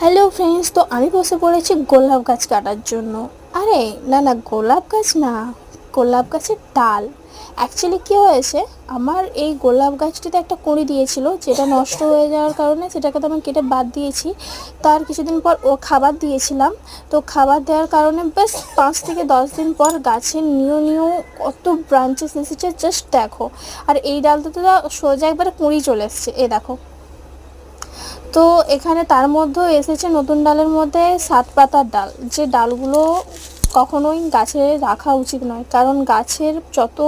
Hello friends তো আমি বসে পড়েছি গোলাপ গাছ কাটার জন্য। আরে, না না, গোলাপ গাছ না, গোলাপ গাছের ডাল। অ্যাকচুয়ালি কী হয়েছে? আমার এই গোলাপ গাছটিতে একটা কড়ি দিয়েছিল, যেটা নষ্ট হয়ে যাওয়ার কারণে সেটাকে তো আমি কেটে বাদ দিয়েছি। তার কিছুদিন পর ও খাবার দিয়েছিলাম। তো খাবার দেওয়ার কারণে বেশ পাঁচ থেকে দশ দিন পর গাছের নিউ নিউ কত ব্রাঞ্চেস এসেছে জাস্ট দেখো। আর এই ডালটাতে সোজা একবারে কুঁড়ি চলে এসছে। এ দেখো। তো এখানে তার মধ্যেও এসেছে নতুন ডালের মধ্যে সাত পাতার ডাল। যে ডালগুলো কখনোই গাছে রাখা উচিত নয়, কারণ গাছের যত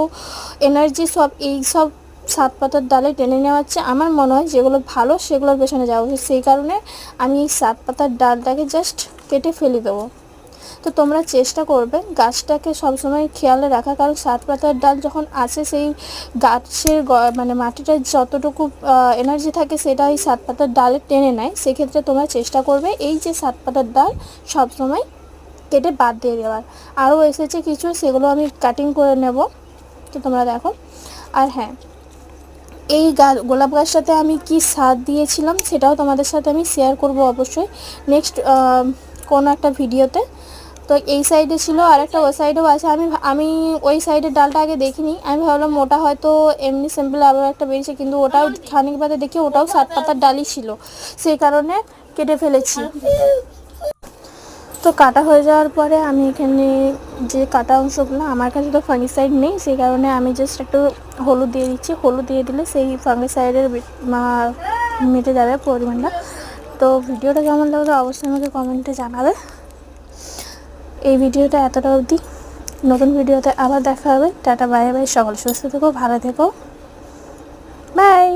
এনার্জি সব এই সব সাত পাতার ডালে টেনে নেওয়া হচ্ছে। আমার মনে হয় যেগুলো ভালো সেগুলোর পেছনে যাওয়া উচিত। সেই কারণে আমি এই সাত পাতার ডালটাকে জাস্ট কেটে ফেলে দেবো। তো তোমরা চেষ্টা করবে গাছটাকে সবসময় খেয়ালে রাখা, কারণ সাত পাতার ডাল যখন আসে সেই গাছের মানে মাটিটার যতটুকু এনার্জি থাকে সেটা এই সাত পাতার ডালে টেনে নেয়। সেক্ষেত্রে তোমরা চেষ্টা করবে এই যে সাত পাতার ডাল সবসময় কেটে বাদ দিয়ে দেওয়ার। আরও এসেছে কিছু, সেগুলো আমি কাটিং করে নেব। তো তোমরা দেখো। আর হ্যাঁ এই গোলাপ গাছটাতে আমি কি সার দিয়েছিলাম সেটাও তোমাদের সাথে আমি শেয়ার করব অবশ্যই। নেক্সট কোনো একটা ভিডিওতে তো এই সাইডে ছিল আর একটা ওই সাইডেও আছে। আমি আমি ওই সাইডের ডালটা আগে দেখিনি। আমি ভাবলাম ওটা হয়তো এমনি সিম্পল আবার একটা বেরিয়েছে, কিন্তু ওটাও খানিক বাদে দেখি ওটাও সাত পাতার ডালই ছিল। সেই কারণে কেটে ফেলেছি। তো কাটা হয়ে যাওয়ার পরে আমি এখানে যে কাটা অংশগুলো, আমার কাছে তো ফাঙ্গিসাইড নেই, সেই কারণে আমি জাস্ট একটু হলুদ দিয়ে দিচ্ছি। হলুদ দিয়ে দিলে সেই ফাঙ্গিসাইডের মেটে যাবে পরিমাণটা। তো ভিডিওটা কেমন লাগল অবশ্যই আমাকে কমেন্টে জানাবে। এই ভিডিওটা এতটা অবধি। নতুন ভিডিওতে আবার দেখা হবে। Tata, bye bye. সকল সুস্থ থেকো, ভালো থেকো। বাই।